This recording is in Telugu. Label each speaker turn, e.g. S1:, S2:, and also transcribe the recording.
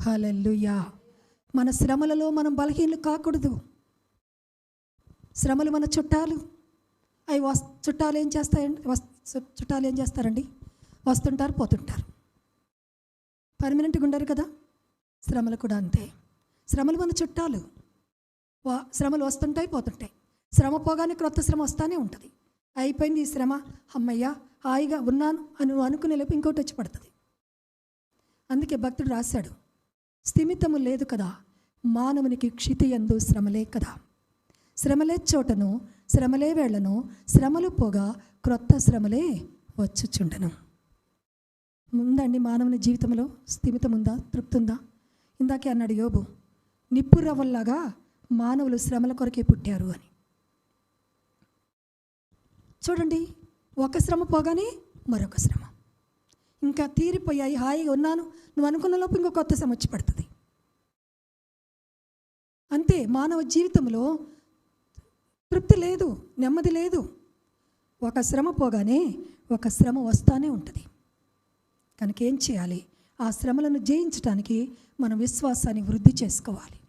S1: హలల్లుయా. మన శ్రమలలో మనం బలహీనలు కాకూడదు. శ్రమలు మన చుట్టాలు. అవి వస్ చుట్టాలు ఏం చేస్తాయండి? వస్ చుట్టాలు ఏం చేస్తారండి? వస్తుంటారు పోతుంటారు. పర్మనెంట్గా ఉండరు కదా? శ్రమలు కూడా అంతే. శ్రమలు మన చుట్టాలు. వా శ్రమలు వస్తుంటాయి పోతుంటాయి. శ్రమ పోగానే క్రొత్త శ్రమ వస్తానే ఉంటుంది. అయిపోయింది ఈ శ్రమ. అమ్మయ్యా హాయిగా ఉన్నాను అని నువ్వు అనుకునే లోపు ఇంకోటి వచ్చి పడుతుంది. అందుకే భక్తుడు రాశాడు. స్థిమితము లేదు కదా. మానవునికి క్షితియందు శ్రమలే కదా. శ్రమలే చోటను శ్రమలే వేళ్ళను శ్రమలు పోగా క్రొత్త శ్రమలే వచ్చుచుండను. ఉందండి మానవుని జీవితంలో స్థిమితం ఉందా తృప్తి ఉందా ఇందాకే అన్నాడు యోబు నిప్పు రవ్వల్లాగా మానవులు శ్రమల కొరకే పుట్టారు అని. చూడండి ఒక శ్రమ పోగానే మరొక శ్రమ. ఇంకా తీరిపోయాయి హాయిగా ఉన్నాను. నువ్వు అనుకున్న లోపు ఇంకో కొత్త సమస్య పడుతుంది. అంతే మానవ జీవితంలో తృప్తి లేదు నెమ్మది లేదు. ఒక శ్రమ పోగానే ఒక శ్రమ వస్తానే ఉంటుంది. కనుక ఏం చేయాలి? ఆ శ్రమలను జయించడానికి మనం విశ్వాసాన్ని వృద్ధి చేసుకోవాలి.